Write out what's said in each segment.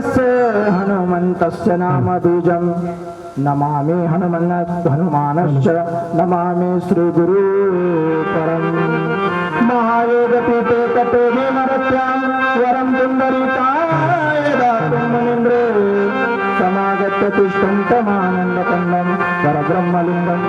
హనుమతస్య హనుమంతస్య నమామి హనుమన్న హనుమాన నమామి శ్రీ గురు పరం మహాయోగ పీఠే కటే హేమరత్యాం వరం పుండరీకాయ పరబ్రహ్మలింగం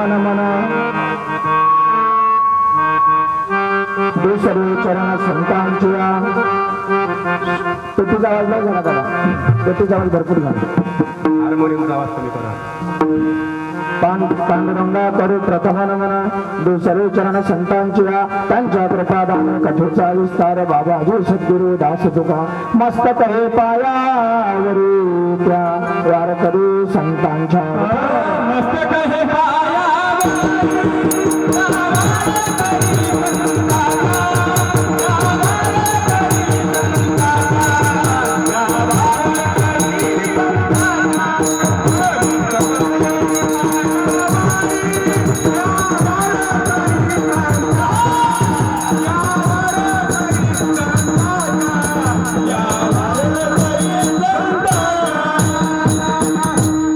प्रथम नमन दुसरे चरण संतांच्या। पेटीचा आवाज नाही झाला त्याला पेटीचा आवाज भरपूर झाला. हार्मोनियमचा आवाज कमी करा पांडुरंगा करू प्रथम नमन। दुसरे चरण संतांच्या। त्यांच्या कृपादान कथेचा विस्तार। बाबाजी सद्गुरु दास तुका। मस्तक हे पायावरी त्या वारकरी संतांच्या। मस्तक हे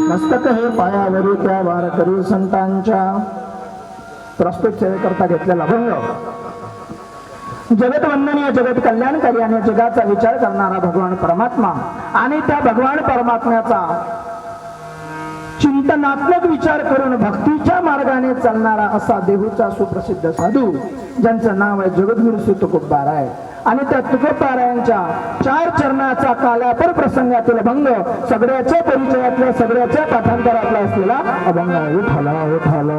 मस्तक हे पायावरी त्या वारकरी संतांच्या प्रॉस्पेक्ट सेवेकरता घेतलेला भंग. जगत वंदनीय जगत कल्याणकारी आणि जगाचा विचार करणारा भगवान परमात्मा आणि त्या भगवान परमात्म्याचा चिंतनात्मक विचार करून भक्तीच्या मार्गाने चालणारा असा देहूचा सुप्रसिद्ध साधू ज्यांचं नाव आहे जगद्गुरु श्री तुकोबाराय आणि त्या तुकोबारायांच्या चार चरणाचा कालापर प्रसंगातील भंग सगळ्याच्या परिचयातल्या सगळ्याच्या पाठांतरातला असलेला अभंग उठाला उठाला.